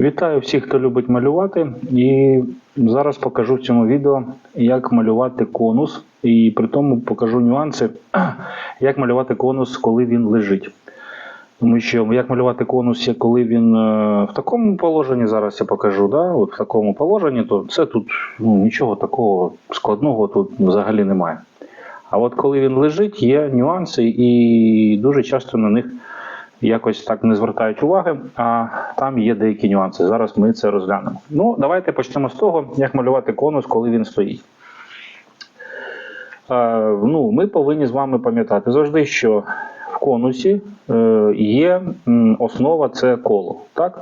Вітаю всіх, хто любить малювати. І зараз покажу в цьому відео, як малювати конус, і при тому покажу нюанси, як малювати конус, коли він лежить. Тому що як малювати конус, коли він е, в такому положенні, зараз я покажу, да? От в такому положенні, то це тут ну, нічого такого складного тут взагалі немає. А от коли він лежить, є нюанси, і дуже часто на них якось так не звертають уваги, а там є деякі нюанси. Зараз ми це розглянемо. Ну, давайте почнемо з того, як малювати конус, коли він стоїть. Е, ну, ми повинні з вами пам'ятати завжди, що в конусі е, є основа це коло. Так?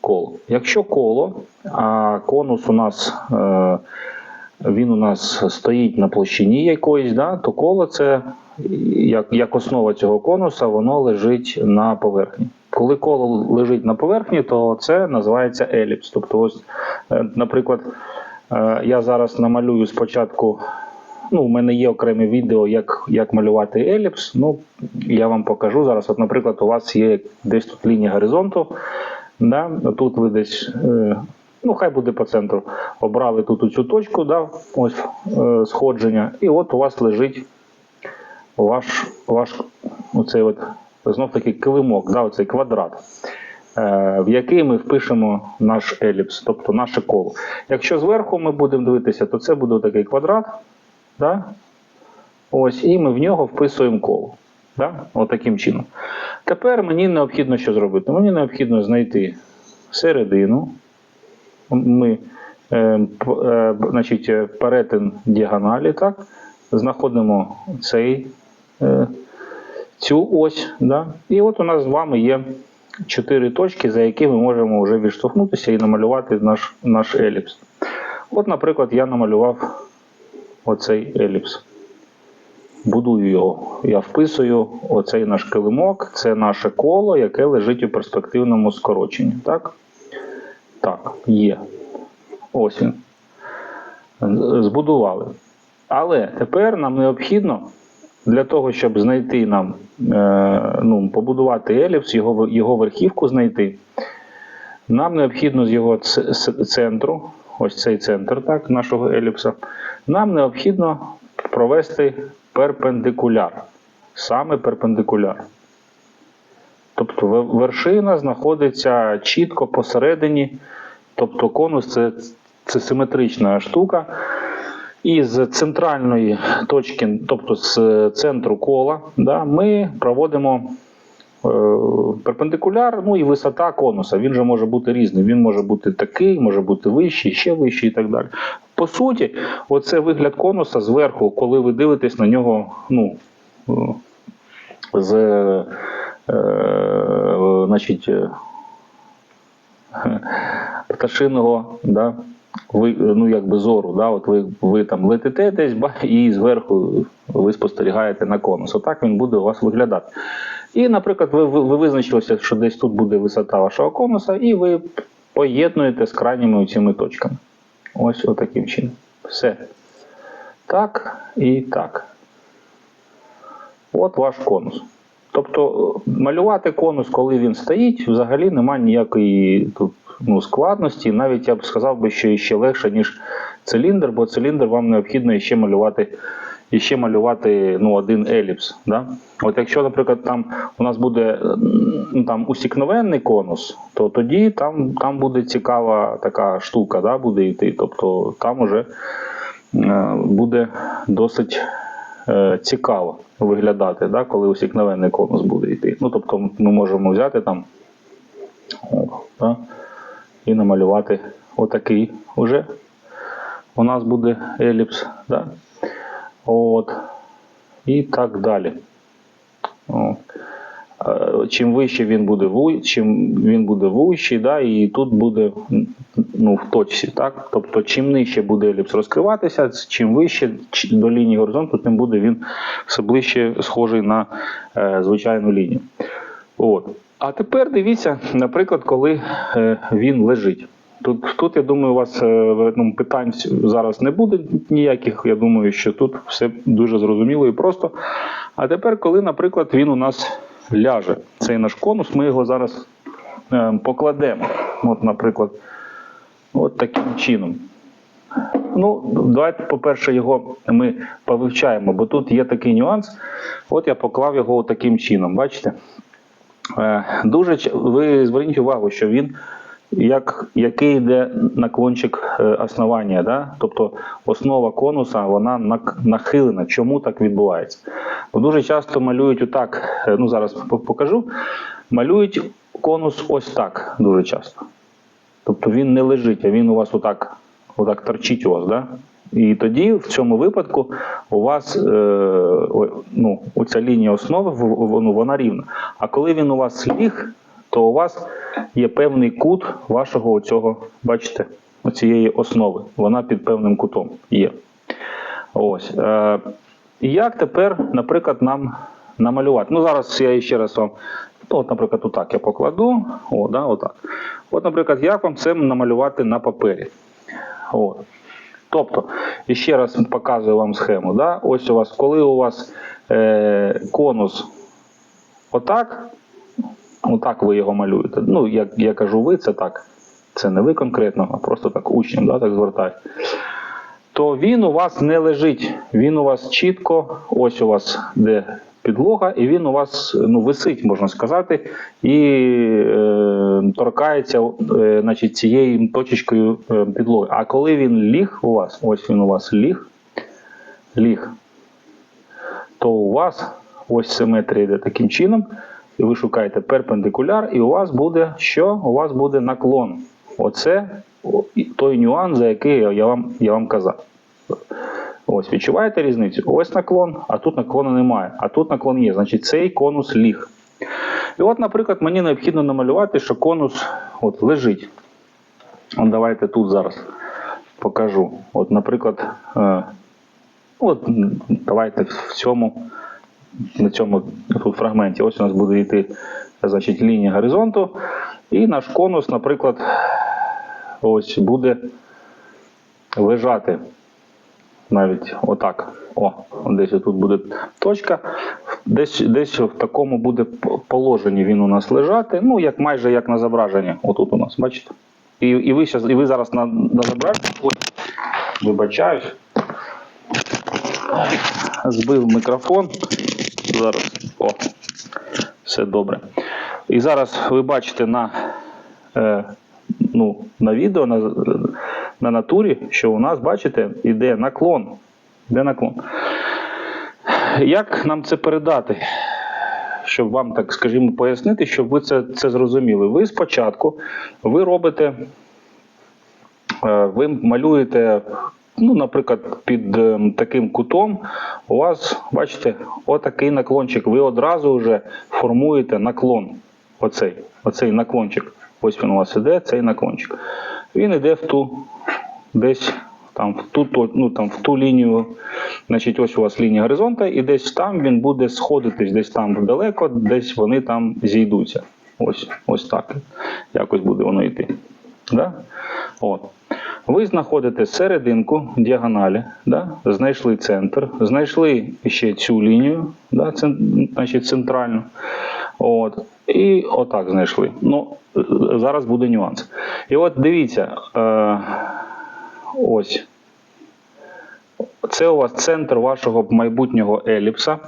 Коло. Якщо коло, а конус у нас. Е, він у нас стоїть на площині якоїсь, да, то коло це як, як основа цього конуса, воно лежить на поверхні. Коли коло лежить на поверхні, то це називається еліпс. Тобто, ось, е, наприклад, е, я зараз намалюю спочатку. Ну, у мене є окреме відео, як як малювати еліпс. Ну, я вам покажу зараз. От, наприклад, у вас є десь тут лінія горизонту. Да? Тут ви десь е, ну хай буде по центру. Обрали тут цю точку, да, ось е, сходження, і от у вас лежить ваш ваш оцей от, знов таки килимок, да, оцей квадрат, е, в який ми впишемо наш еліпс, тобто наше коло. Якщо зверху ми будемо дивитися, то це буде такий квадрат. Да? Ось, І ми в нього вписуємо коло. Да? Отаким чином. Тепер мені необхідно що зробити? Мені необхідно знайти середину ми е, е, значить, е, перетин діагоналі, так, знаходимо цей, цю ось. Да, і от у нас з вами є чотири точки, за які ми можемо вже відштовхнутися і намалювати наш, наш еліпс. От, наприклад, я намалював оцей еліпс. Будую його. Я вписую оцей наш килимок, це наше коло, яке лежить у перспективному скороченні. Так? Так, є. Ось він. Збудували. Але тепер нам необхідно для того, щоб знайти нам, е, ну, побудувати еліпс, його, його верхівку знайти. Нам необхідно з його центру, ось цей центр так, нашого еліпса, нам необхідно провести перпендикуляр. Саме перпендикуляр. Тобто вершина знаходиться чітко посередині, тобто конус це, це симетрична штука. І з центральної точки, тобто з центру кола, да, ми проводимо е, перпендикуляр, ну і висота конуса. Він же може бути різний. Він може бути такий, може бути вищий, ще вищий і так далі. По суті, оце вигляд конуса зверху, коли ви дивитесь на нього, ну, е, з значить, е, пташиного, да, ви, ну, якби зору. Да, от ви, ви там летите десь і зверху ви спостерігаєте на конус. Отак він буде у вас виглядати. І, наприклад, ви, ви визначилися, що десь тут буде висота вашого конуса, і ви поєднуєте з крайніми цими точками. Ось отаким чином. Все. Так і так. От ваш конус. Тобто малювати конус, коли він стоїть, взагалі немає ніякої тут ну, складності. Навіть я б сказав би, що ще легше, ніж циліндр, бо циліндр вам необхідно ще малювати, іще малювати ну, один еліпс. Да? От якщо, наприклад, там у нас буде ну, там, усікновенний конус, то тоді там, там буде цікава така штука, да, буде йти. Тобто там уже е, буде досить е, цікаво виглядати, да, коли усікновенний конус буде йти. Ну, тобто ми можемо взяти там да, і намалювати отакий уже. У нас буде еліпс. Да? От. І так далі. О. Е, Чим вище він буде ву- чим він буде вущий, да, і тут буде ну, в точці. Так? Тобто, чим нижче буде еліпс розкриватися, чим вище до лінії горизонту, тим буде він все ближче схожий на е, звичайну лінію. От. А тепер дивіться, наприклад, коли е, він лежить. Тут, тут, я думаю, у вас ну, питань зараз не буде ніяких. Я думаю, що тут все дуже зрозуміло і просто. А тепер, коли, наприклад, він у нас ляже, цей наш конус, ми його зараз е, покладемо. От, наприклад, от таким чином. Ну, давайте, по-перше, його ми повивчаємо, бо тут є такий нюанс. От я поклав його таким чином, бачите? Е, Дуже ви зверніть увагу, що він як який йде наклончик е, основання, да? тобто основа конуса вона нахилена. Чому так відбувається? Бо дуже часто малюють отак, е, ну зараз покажу. Малюють конус ось так дуже часто. Тобто він не лежить, а він у вас отак, отак торчить у вас, да? І тоді в цьому випадку у вас е, ну, оця лінія основи ну, вона рівна. А коли він у вас ліг, то у вас є певний кут вашого оцього, бачите, оцієї основи. Вона під певним кутом є. Ось. Е, і як тепер, наприклад, нам намалювати? Ну, зараз я ще раз вам. Ну, от, наприклад, отак я покладу. О, да, отак. От, наприклад, як вам це намалювати на папері? От. Тобто, ще раз показую вам схему. Да? Ось у вас, коли у вас е, конус отак, отак ви його малюєте. Ну, як я кажу, ви це так. Це не ви конкретно, а просто так учням, да, так звертають. То він у вас не лежить. Він у вас чітко, ось у вас де підлога, і він у вас ну, висить, можна сказати, і е, торкається е, значить, цією точечкою е, підлоги. А коли він ліг у вас, ось він у вас ліг, ліг, то у вас ось симетрія йде таким чином, і ви шукаєте перпендикуляр, і у вас буде що? У вас буде наклон. Оце той нюанс, за який я- вам, я вам казав. Ось, відчуваєте різницю? Ось наклон, а тут наклону немає. А тут наклон є. Значить, цей конус ліг. І от, наприклад, мені необхідно намалювати, що конус от, лежить. Давайте тут зараз покажу. От, наприклад, е, от, давайте в цьому, на цьому фрагменті. Ось у нас буде йти значить, лінія горизонту. І наш конус, наприклад, ось буде лежати навіть отак. О, десь тут буде точка. Десь, десь в такому буде положенні він у нас лежати. Ну, як майже як на зображенні. Отут у нас, бачите? І, і, ви, щас, і ви зараз на, на зображенні. Вибачаюсь. Збив мікрофон. Зараз. О, все добре. І зараз ви бачите на, е, ну, на відео, на, на натурі, що у нас, бачите, іде наклон. Іде наклон. Як нам це передати? Щоб вам так, скажімо, пояснити, щоб ви це, це зрозуміли. Ви спочатку ви робите, е, ви малюєте, ну, наприклад, під е, таким кутом, у вас, бачите, отакий наклончик. Ви одразу вже формуєте наклон. Оцей, оцей наклончик. Ось він у вас іде, цей наклончик. Він іде в ту десь там в ту, ну, там, в ту лінію, значить, ось у вас лінія горизонта, і десь там він буде сходитись, десь там далеко, десь вони там зійдуться. Ось, ось так. Якось буде воно йти. Да? От. Ви знаходите серединку діагоналі, да? знайшли центр, знайшли ще цю лінію, да? цен- значить, центральну. От. І отак знайшли. Ну, зараз буде нюанс. І от дивіться, е, ось. Це у вас центр вашого майбутнього еліпса.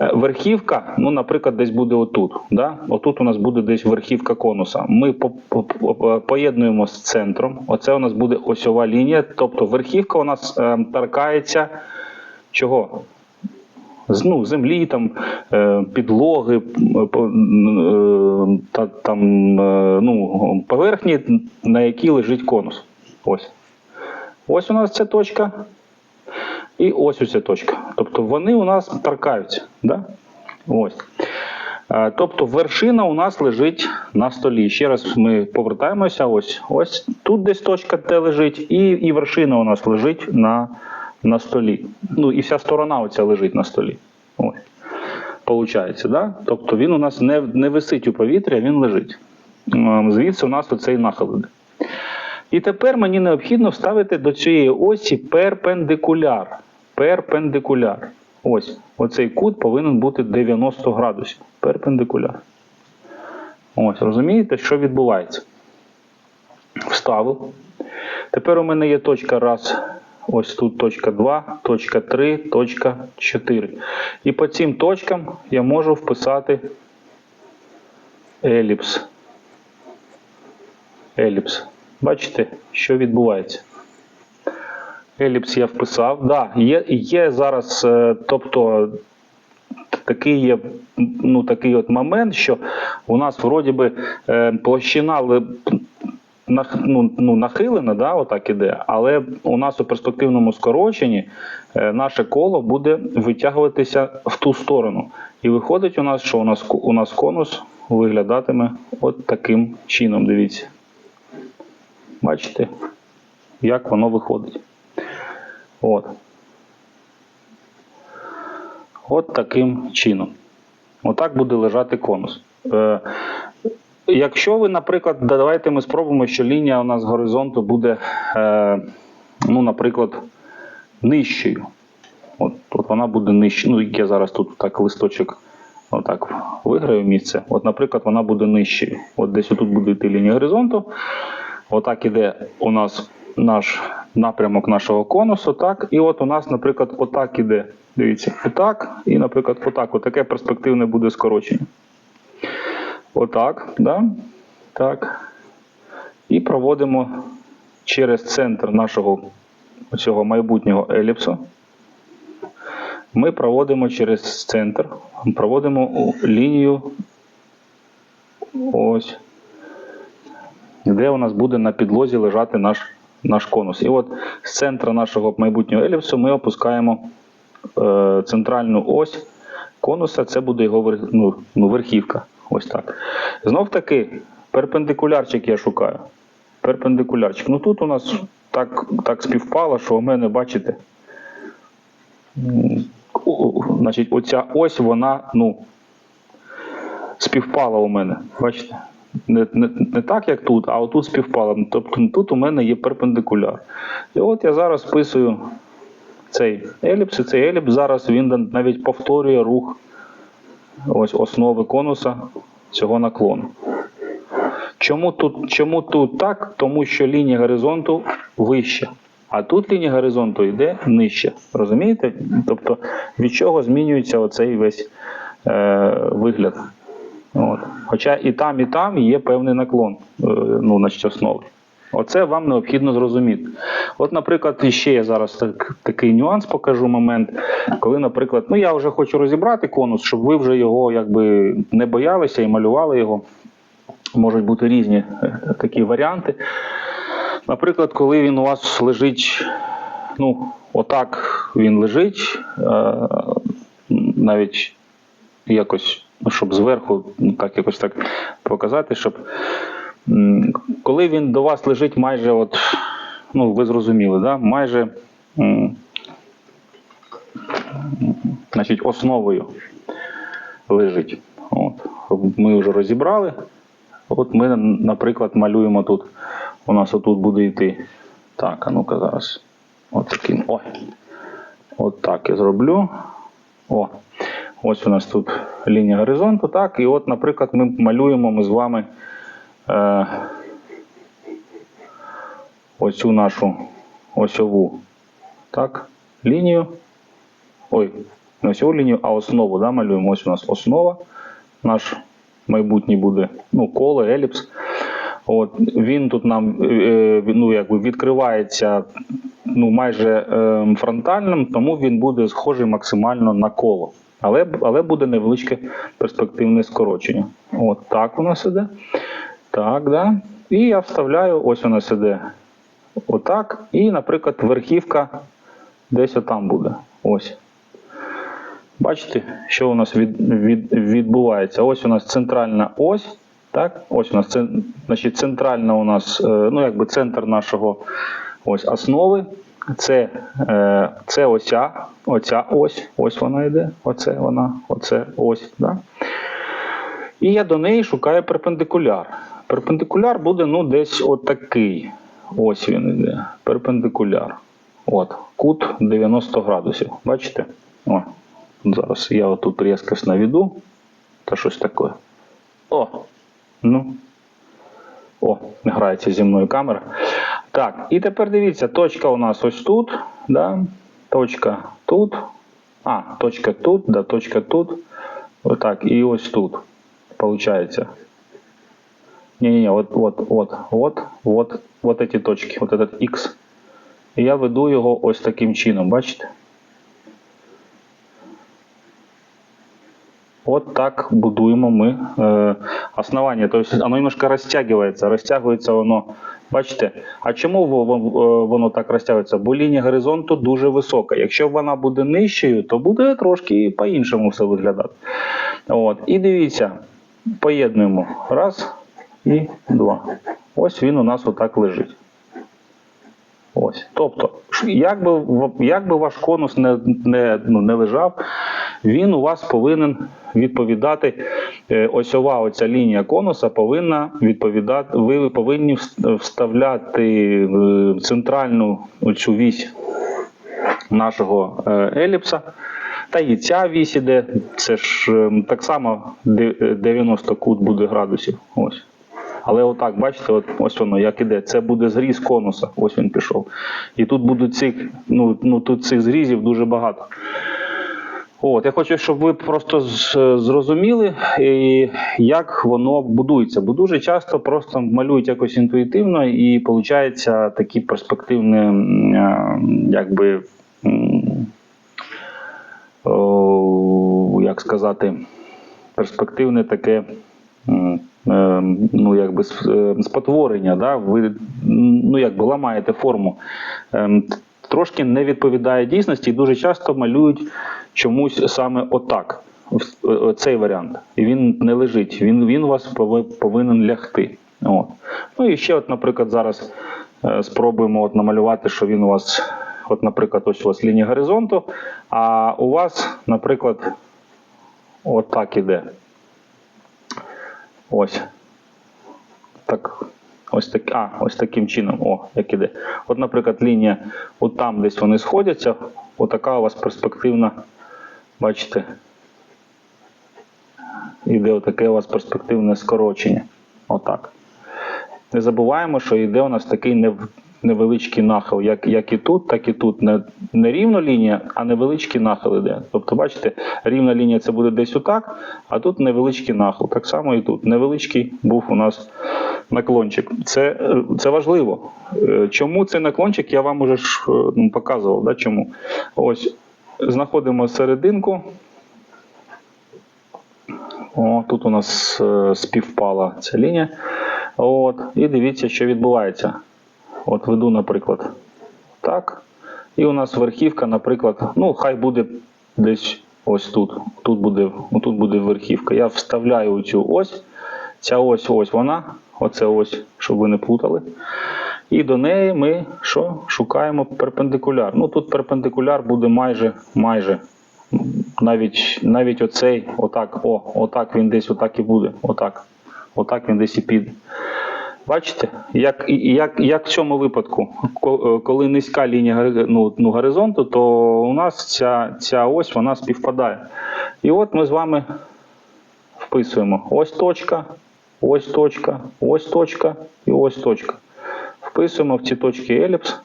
Е, Верхівка, ну, наприклад, десь буде отут. Да? Отут у нас буде десь верхівка конуса. Ми по- по- поєднуємо з центром. Оце у нас буде осьова лінія. Тобто верхівка у нас е, торкається чого? З- ну, землі, там, е, підлоги, е, та, там, е, ну, поверхні, на якій лежить конус. Ось. Ось у нас ця точка. І ось оця точка. Тобто вони у нас торкаються. Да? Ось. Е, Тобто вершина у нас лежить на столі. Ще раз ми повертаємося. Ось, ось тут десь точка, де лежить, і, і вершина у нас лежить на, на столі. Ну і вся сторона оця лежить на столі. Получається, да? Тобто він у нас не, не висить у повітрі, а він лежить. Ем, Звідси у нас оцей нахил. І тепер мені необхідно вставити до цієї осі перпендикуляр. Перпендикуляр. Ось, оцей кут повинен бути 90 градусів. Перпендикуляр. Ось, розумієте, що відбувається? Вставив. Тепер у мене є точка раз. Ось тут точка 2, точка 3, точка 4. І по цим точкам я можу вписати еліпс. Еліпс. Бачите, що відбувається? Еліпс я вписав. Да, є, є зараз, е, тобто такий є ну, такий от момент, що у нас вроді би е, площина ну, ну, нахилена, да, отак іде, але у нас у перспективному скороченні е, наше коло буде витягуватися в ту сторону. І виходить у нас, що у нас, у нас конус виглядатиме от таким чином. Дивіться. Бачите, як воно виходить. От. От таким чином. Отак буде лежати конус. Е, якщо ви, наприклад, давайте ми спробуємо, що лінія у нас горизонту буде, е, ну, наприклад, нижчою. От, от вона буде нижчою. Ну, я зараз тут так листочок отак виграю місце. От, наприклад, вона буде нижчою. От десь тут буде йти лінія горизонту. Отак іде у нас наш напрямок нашого конусу, так, і от у нас, наприклад, отак іде. Дивіться, отак, і, наприклад, отак. Отаке перспективне буде скорочення. Отак, да? так. І проводимо через центр нашого цього майбутнього еліпсу. Ми проводимо через центр, проводимо лінію ось де у нас буде на підлозі лежати наш, наш конус. І от з центра нашого майбутнього еліпсу ми опускаємо е, центральну ось конуса, це буде його ну, ну, верхівка. Ось так. Знов таки, перпендикулярчик я шукаю. Перпендикулярчик. Ну тут у нас так, так співпало, що у мене, бачите, значить, оця ось вона, ну, співпала у мене. Бачите? Не, не, не так, як тут, а отут співпала. Тобто тут у мене є перпендикуляр. І от я зараз вписую цей еліпс, і цей еліпс зараз він навіть повторює рух ось основи конуса цього наклону. Чому тут, чому тут так? Тому що лінія горизонту вища, а тут лінія горизонту йде нижче. Розумієте? Тобто від чого змінюється оцей весь е, вигляд. От. Хоча і там, і там є певний наклон е, ну, значить, основи. Оце вам необхідно зрозуміти. От, наприклад, ще я зараз так, такий нюанс покажу момент, коли, наприклад, ну я вже хочу розібрати конус, щоб ви вже його якби не боялися і малювали його. Можуть бути різні е, такі варіанти. Наприклад, коли він у вас лежить, ну, отак він лежить, е, навіть якось, щоб зверху, ну, так якось так показати, щоб коли він до вас лежить майже, от, ну, ви зрозуміли, да? майже значить, основою лежить. От. Ми вже розібрали. От ми, наприклад, малюємо тут. У нас отут буде йти. Так, а ну-ка зараз. От таким. Ой. От так я зроблю. О. Ось у нас тут лінія горизонту. Так, і от, наприклад, ми малюємо ми з вами е, оцю нашу осьову так, лінію. Ой, не осьову лінію, а основу да, малюємо. Ось у нас основа. Наш майбутній буде ну, коло, еліпс. От, він тут нам е, ну, якби відкривається ну, майже е, фронтальним, тому він буде схожий максимально на коло. Але, але буде невеличке перспективне скорочення. От так у нас. Так, да. І я вставляю, ось у нас отак. І, наприклад, верхівка десь отам буде. Ось. Бачите, що у нас від, від, відбувається? Ось у нас центральна ось. Так, ось у нас це, значить, центральна у нас, е, ну якби центр нашого ось основи. Це, е, це оця, оця ось, ось вона йде, оце вона, оце ось. Да? І я до неї шукаю перпендикуляр. Перпендикуляр буде ну, десь отакий. Ось він йде. Перпендикуляр. От, кут 90 градусів. Бачите? О, зараз я отут різкость наведу. Та щось таке. О! Ну. О, грається зі мною камера. Так, і тепер дивіться, точка у нас ось тут, да? точка тут. А, точка тут, да, точка тут. Отак, і ось тут. Получається. Не-не-не, вот, вот, вот, вот, вот, вот эти точки, вот этот X. І я веду його ось таким чином, бачите? От так будуємо ми е, основання. Тобто воно немножко розтягується, розтягується воно. Бачите? А чому во- во- воно так розтягується? Бо лінія горизонту дуже висока. Якщо вона буде нижчою, то буде трошки по-іншому все виглядати. От. І дивіться, поєднуємо. Раз і два. Ось він у нас отак лежить. Ось. Тобто, як би, як би ваш конус не, не, ну, не лежав, він у вас повинен відповідати. Е, Осьова оця лінія конуса повинна відповідати. Ви повинні вставляти е, центральну цю вісь нашого е, еліпса. Та і ця вісь іде, це ж е, так само е, 90 кут буде градусів. Ось. Але отак, бачите, от, ось воно як іде. Це буде зріз конуса. Ось він пішов. І тут будуть цих, ну, ну тут цих зрізів дуже багато. От, я хочу, щоб ви просто зрозуміли, як воно будується. Бо дуже часто просто малюють якось інтуїтивно, і виходить такі перспективні, е, якби. як сказати, перспективне таке. е, Ну, якби е, спотворення, да? ви ну, якби ламаєте форму. Трошки не відповідає дійсності, і дуже часто малюють чомусь саме отак. е, Цей варіант. І він не лежить, він, він у вас повинен лягти. От. Ну і ще, от, наприклад, зараз е, спробуємо от намалювати, що він у вас, от, наприклад, ось у вас лінія горизонту, а у вас, наприклад, от так іде. Ось. Так, ось так, а, ось таким чином. О, як іде. От, наприклад, лінія, от там десь вони сходяться, отака у вас перспективна, бачите, іде отаке у вас перспективне скорочення. Отак. Не забуваємо, що йде у нас такий нев- невеличкий нахил, як, як і тут, так і тут. Не, не рівна лінія, а невеличкий нахил іде. Тобто, бачите, рівна лінія це буде десь отак, а тут невеличкий нахил. Так само і тут. Невеличкий був у нас наклончик. Це, це важливо. Е, Чому цей наклончик, я вам уже ж е, ну, показував. Да, чому? Ось, знаходимо серединку. О, тут у нас е, співпала ця лінія. От, і дивіться, що відбувається. От веду, наприклад, так. І у нас верхівка, наприклад, ну, хай буде десь ось тут. Тут буде, тут буде верхівка. Я вставляю цю ось. Ця ось ось вона. Оце ось, щоб ви не плутали. І до неї ми що? Шукаємо перпендикуляр. Ну тут перпендикуляр буде майже, майже. Навіть, навіть оцей, отак, о, отак він десь отак і буде. Отак. Отак він десь і піде. Бачите, як, як, як в цьому випадку, е, коли низька лінія ну, ну, горизонту, то у нас ця, ця ось вона співпадає. І от ми з вами вписуємо ось точка, ось точка, ось точка і ось точка. Вписуємо в ці точки еліпс.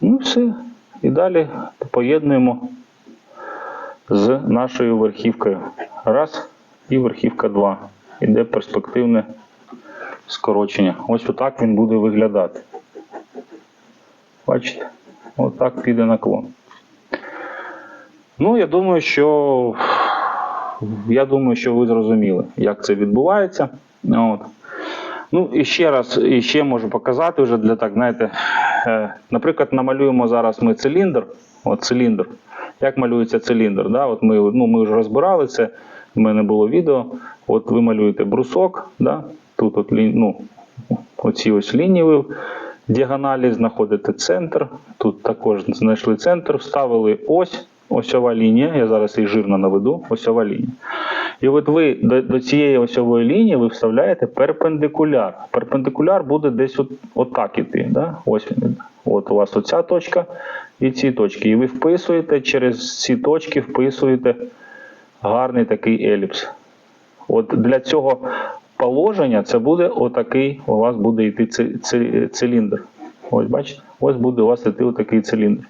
Ну все. І далі поєднуємо з нашою верхівкою. Раз і верхівка 2. Іде перспективне скорочення. Ось отак він буде виглядати. Бачите? Отак піде наклон. Ну, я думаю, що я думаю, що ви зрозуміли, як це відбувається. От. Ну, і ще раз, і ще можу показати вже для так, знаєте, е, наприклад, намалюємо зараз ми циліндр. От циліндр. Як малюється циліндр? Да? От ми, ну, ми вже розбирали це, в мене було відео. От ви малюєте брусок, да? Тут от, ну, оці ось лінії ви в діагоналі знаходите центр. Тут також знайшли центр, вставили ось. Осьова лінія, я зараз її жирно наведу, осьова лінія. І от ви до, до цієї осьової лінії ви вставляєте перпендикуляр. Перпендикуляр буде десь от, отак іти. Да? Ось він. От у вас оця точка і ці точки. І ви вписуєте через ці точки, вписуєте гарний такий еліпс. От для цього положення, це буде отакий, у вас буде йти ци- ци- циліндр. Ось бачите, ось буде у вас йти отакий циліндр.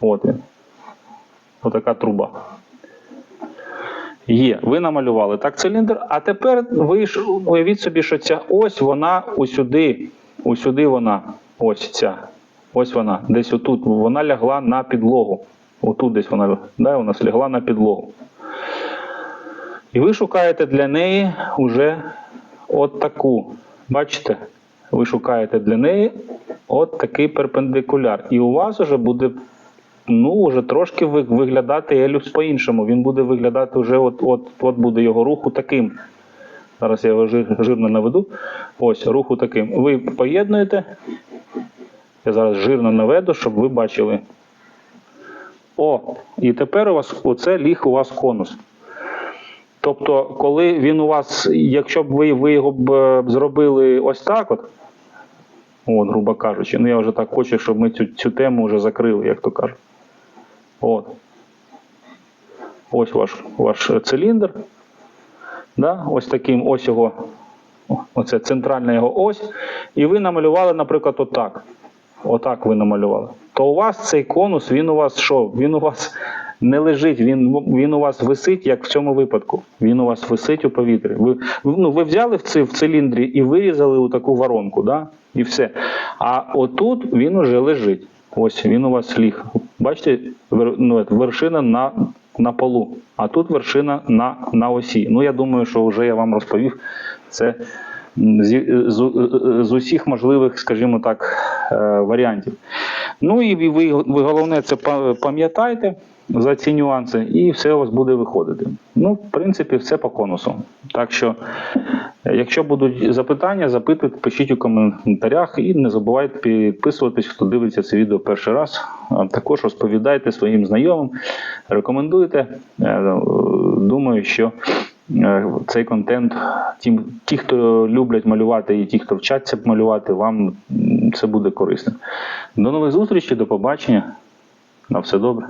От він. Отака труба. Є, ви намалювали так циліндр, а тепер ви уявіть собі, що ця ось вона усюди, усюди вона, ось ця, ось вона, десь отут, вона лягла на підлогу. Отут десь вона, да, у лягла на підлогу. І ви шукаєте для неї вже от таку. Бачите? Ви шукаєте для неї от такий перпендикуляр. І у вас вже буде ну, вже трошки виглядати еліпс по-іншому. Він буде виглядати вже от, от, от буде його руху таким. Зараз я його жирно наведу. Ось, руху таким. Ви поєднуєте. Я зараз жирно наведу, щоб ви бачили. О, і тепер у вас оце ліг у вас конус. Тобто, коли він у вас, якщо б ви, ви його б е, зробили ось так, от, от, грубо кажучи, ну я вже так хочу, щоб ми цю, цю тему вже закрили, як то кажуть. От. Ось ваш, ваш циліндр. Да? Ось таким ось його, оце центральна його ось. І ви намалювали, наприклад, отак. Отак ви намалювали. То у вас цей конус, він у вас що? Він у вас не лежить, він, він у вас висить, як в цьому випадку. Він у вас висить у повітрі. Ви, ну, ви взяли в, ци, в циліндрі і вирізали у таку воронку, да? і все. А отут він уже лежить. Ось він у вас ліг. Бачите, вер, ну, вершина на, на полу, а тут вершина на, на осі. Ну, я думаю, що вже я вам розповів це зі- з, з усіх можливих, скажімо так, е, варіантів. Ну і ви, ви, головне це пам'ятайте за ці нюанси, і все у вас буде виходити. Ну, в принципі, все по конусу. Так що, якщо будуть запитання, запитуйте, пишіть у коментарях і не забувайте підписуватись, хто дивиться це відео перший раз. Також розповідайте своїм знайомим, рекомендуйте. Е, Думаю, що цей контент, ті, ті, хто люблять малювати, і ті, хто вчаться малювати, вам це буде корисно. До нових зустрічей, до побачення. На все добре.